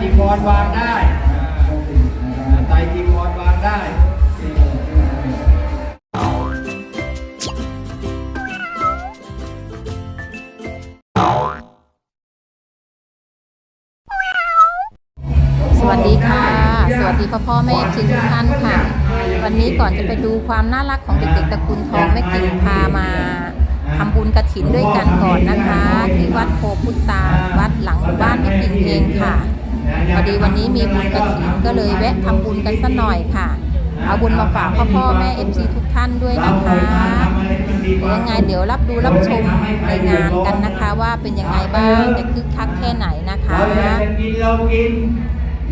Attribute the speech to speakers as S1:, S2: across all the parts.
S1: จีวรวางได้ไตรจีวรวางได้
S2: สวัสดีค่ะ สวัสดีพ่อพ่อแม่ชิทุกท่านค่ะ วันนี้ก่อนจะไปดูความน่ารักของเด็กๆตระกูลทองแม่กิ่งพามาทำบุญกระถินด้วยกันก่อนนะคะ ที่วัดโพพุทธาวัดหลังบ้านแม่กิ่งเองค่ะ พอดีวันนี้มีบุญกระถิ่นก็เลยแวะทำบุญกันสักหน่อยค่ะ เอาบุญมาฝากพ่อพ่อแม่เอฟซีทุกท่านด้วยนะคะยังไงเดี๋ยวรับดูรับชมในงานกันนะคะ ว่าเป็นยังไงบ้างจะคึกคักแค่ไหนนะคะ
S1: เราอยากจะกินเรากิน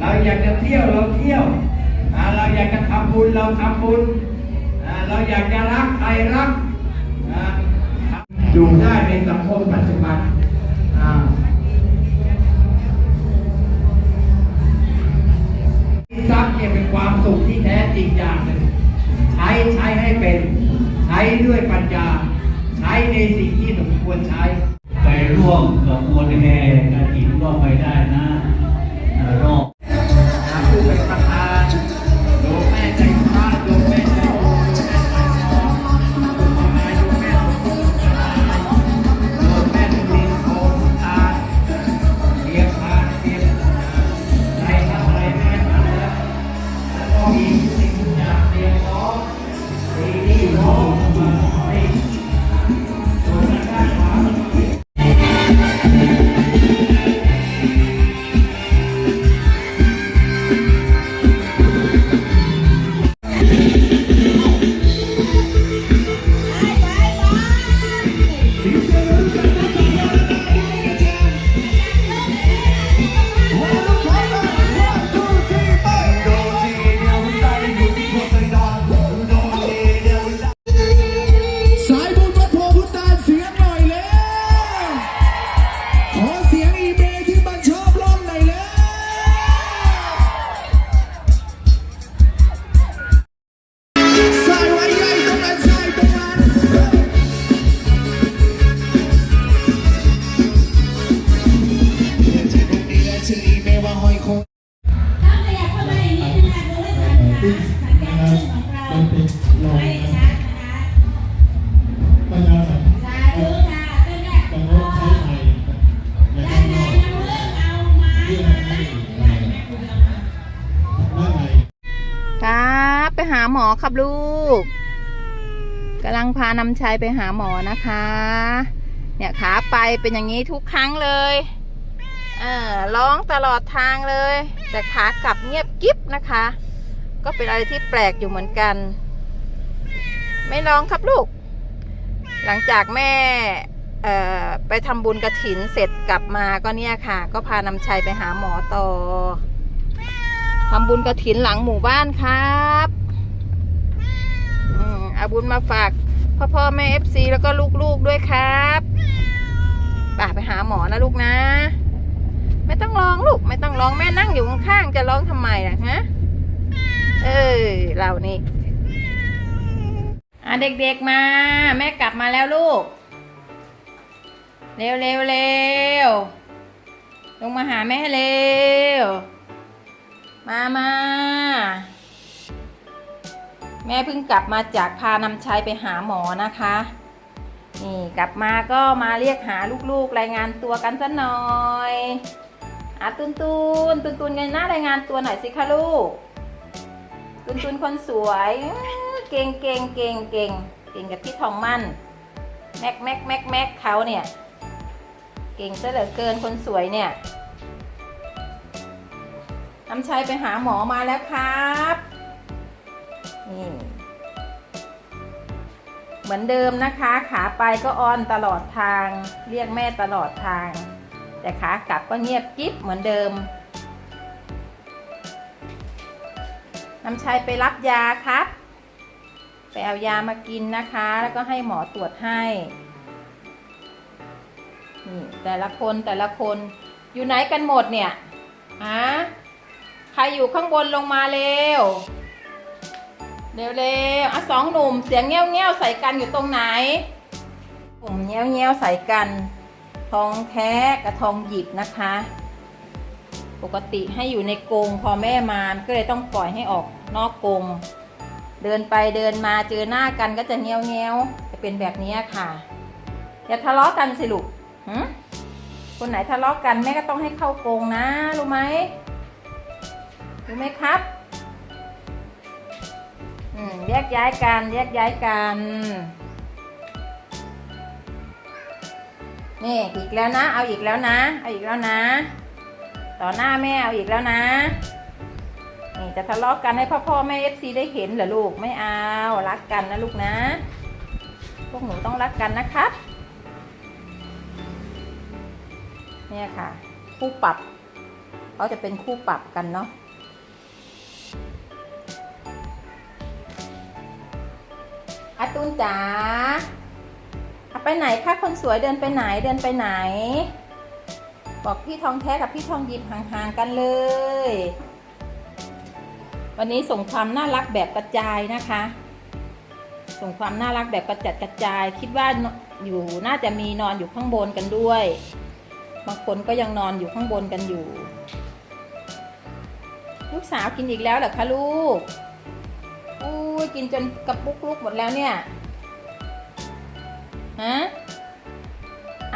S1: เราอยากจะเที่ยวเราเที่ยวเราอยากจะทำบุญเราทำบุญเราอยากจะรักใครรักอยู่ได้ในสังคมปัจจุบัน ให้ชัดนะ
S3: คะ
S4: สัญญาณมือของเราให้ชัดนะคะสาธุค่ะต้นแรกก็ด้านในน้ำเลือกเอาไม้มาด้ไหมคุณผู้ชมคะ
S2: ครับไปหาหมอครับลูกกำลังพานำชัยไปหาหมอนะคะ เนี่ยขาไปเป็นอย่างนี้ทุกครั้งเลยเออร้องตลอดทางเลย แต่ขากลับเงียบกิ๊บนะคะ ก็เป็นอะไรที่แปลกอยู่เหมือนกัน ไม่ร้องครับลูก หลังจากแม่ไปทำบุญกระถินเสร็จกลับมาก็เนี่ยค่ะ ก็พานำชัยไปหาหมอต่อทำบุญกระถินหลังหมู่บ้านครับอืมเอาบุญมาฝากพ่อพ่อแม่เอฟซีแล้วก็ลูกๆด้วยครับป่าไปหาหมอนะลูกนะ ไม่ต้องร้องลูก ไม่ต้องร้องแม่นั่งอยู่ข้างๆจะร้องทำไมล่ะฮะ เรานี่อะเด็กๆมา แม่กลับมาแล้วลูก เร็วเร็วเร็วลงมาหาแม่เร็ว มามาแม่เพิ่งกลับมาจากพานำชัยไปหาหมอนะคะ นี่กลับมาก็มาเรียกหาลูกๆ รายงานตัวกันสักหน่อยอาตุนตุนตุนตุนกันหน้ารายงานตัวหน่อยสิคะลูก ตุนตุนคนสวย เก่งเก่งเก่งเก่งเก่งกับพี่ทองมั่นแม็กแม็กแม็กแม็กเขาเนี่ย เก่งซะเหลือเกินคนสวยเนี่ยน้ำชัยไปหาหมอมาแล้วครับนี่เหมือนเดิมนะคะ ขาไปก็ออนตลอดทาง เรียกแม่ตลอดทาง แต่ขากลับก็เงียบกิ๊บเหมือนเดิม น้ำชัยไปรับยาครับ ไปเอายามากินนะคะ แล้วก็ให้หมอตรวจให้นี่แต่ละคนแต่ละคนอยู่ไหนกันหมดเนี่ยฮะใครอยู่ข้างบนลงมาเร็ว เร็วเร็วอะสองหนุ่มเสียงเงี้ยวเงี้ยวใส่กันอยู่ตรงไหนหนุ่มเงี้ยวเงี้ยวใส่กัน ทองแท้กับทองหยิบนะคะ ปกติให้อยู่ในกรงพอแม่มาก็เลยต้องปล่อยให้ออกนอกกรงเดินไปเดินมาเจอหน้ากันก็จะเงี้ยวเงี้ยวจะเป็นแบบนี้ค่ะอย่าทะเลาะกันสิลูกคนไหนทะเลาะกันแม่ก็ต้องให้เข้ากรงนะรู้ไหมรู้ไหมครับแยกย้ายกันแยกย้ายกันนี่อีกแล้วนะ เอาอีกแล้วนะ เอาอีกแล้วนะ ต่อหน้าแม่เอาอีกแล้วนะ นี่จะทะเลาะกันให้พ่อพ่อแม่เอฟซีได้เห็นเหรอลูกไม่เอารักกันนะลูกนะ พวกหนูต้องรักกันนะครับเนี่ยค่ะ คู่ปรับเขาจะเป็นคู่ปรับกันเนาะอาตูนจ๋าเอาไปไหนคะคนสวยเดินไปไหนเดินไปไหน บอกพี่ทองแท้กับพี่ทองหยิบห่างๆกันเลย วันนี้ส่งความน่ารักแบบกระจายนะคะ ส่งความน่ารักแบบกระจัดกระจาย คิดว่าอยู่น่าจะมีนอนอยู่ข้างบนกันด้วยบางคนก็ยังนอนอยู่ข้างบนกันอยู่ ลูกสาวกินอีกแล้วเหรอคะลูกอู้กินจนกระปุกลูกหมดแล้วเนี่ยฮะ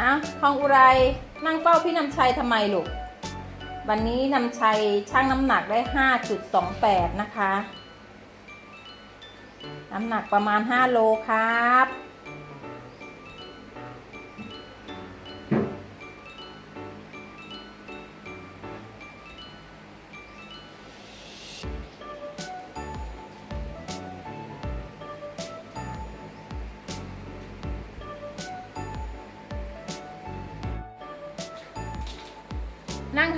S2: อ้าวทองอุไรนั่งเฝ้าพี่นำชัยทำไมลูก วันนี้นำชัยช่างน้ำหนักได้ 5.28 นะคะ น้ำหนักประมาณ 5 โลครับ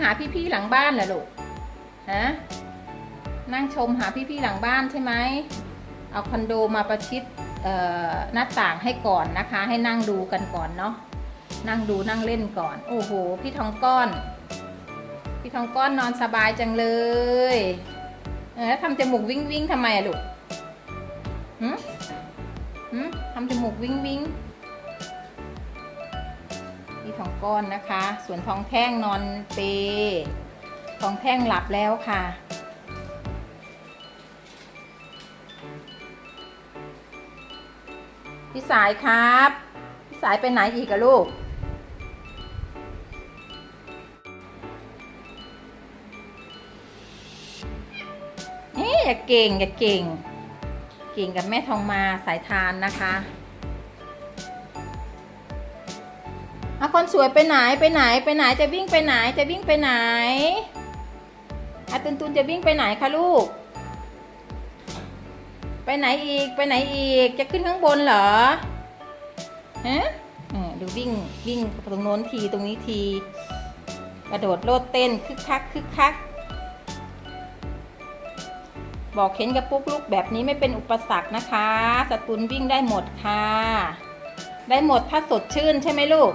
S2: หาพี่ๆหลังบ้านเหรอลูกฮะนั่งชมหาพี่ๆหลังบ้านใช่ไหมเอาคอนโดมาประชิดเอ่อหน้าต่างให้ก่อนนะคะ ให้นั่งดูกันก่อนเนาะนั่งดูนั่งเล่นก่อน โอ้โห พี่ทองก้อน พี่ทองก้อนนอนสบายจังเลยเออแล้วทำจมูกวิ่งวิ่งทำไมอะลูกหืมหืมทำจมูกวิ่งวิ่ง ทองก้อนนะคะ ส่วนทองแท่งนอนเปทองแท่งหลับแล้วค่ะ พี่สายครับ พี่สายไปไหนอีกอะลูกเอ๊ะอย่าเก่งอย่าเก่ง เก่งกับแม่ทองมาสายทานนะคะ คนสวยไปไหนไปไหนไปไหนจะวิ่งไปไหนจะวิ่งไปไหนอาตุนตุนจะวิ่งไปไหนคะลูก ไปไหนอีกไปไหนอีกจะขึ้นข้างบนเหรอฮะอ่าดูวิ่งวิ่งตรงโน้นทีตรงนี้ที กระโดดโลดเต้นคึกคักคึกคัก บอกเข็นกระปุกลูกแบบนี้ไม่เป็นอุปสรรคนะคะสตุนวิ่งได้หมดค่ะ ได้หมดถ้าสดชื่นใช่ไหมลูก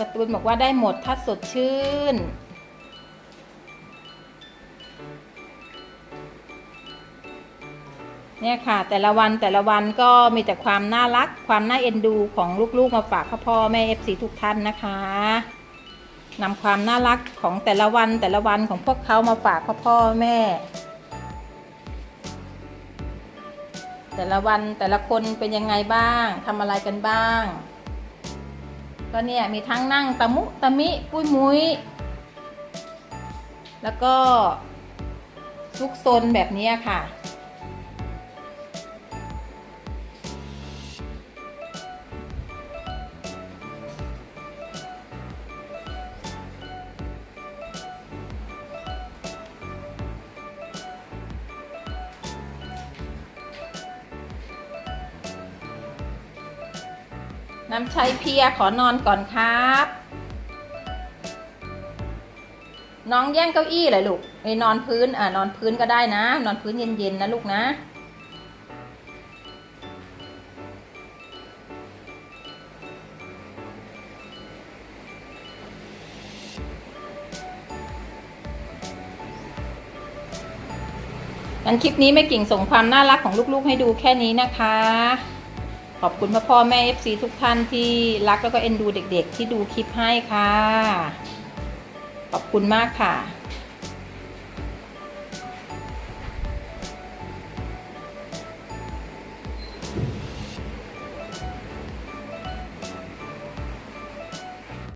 S2: สตุนบอกว่าได้หมดถ้าสดชื่น เนี่ยค่ะ แต่ละวันแต่ละวันก็มีแต่ความน่ารัก ความน่าเอ็นดูของลูกๆมาฝากพ่อพ่อแม่เอฟซีทุกท่านนะคะนำความน่ารักของแต่ละวันแต่ละวันของพวกเขามาฝากพ่อพ่อแม่ แต่ละวันแต่ละคนเป็นยังไงบ้างทำอะไรกันบ้าง ก็เนี่ยมีทั้งนั่งตะมุตะมิปุ้ยมุ้ย แล้วก็ลุกซนแบบนี้ค่ะ น้ำชัยเพียขอนอนก่อนครับ น้องแย่งเก้าอี้เลยลูกไอ้นอนพื้นอ่านอนพื้นก็ได้นะ นอนพื้นเย็นๆนะลูกนะ งั้นคลิปนี้แม่กิ่งส่งความน่ารักของลูกๆให้ดูแค่นี้นะคะ ขอบคุณพ่อพ่อแม่ FC ทุกท่านที่รักแล้วก็เอ็นดูเด็กๆ ที่ดูคลิปให้ค่ะ ขอบคุณมากค่ะ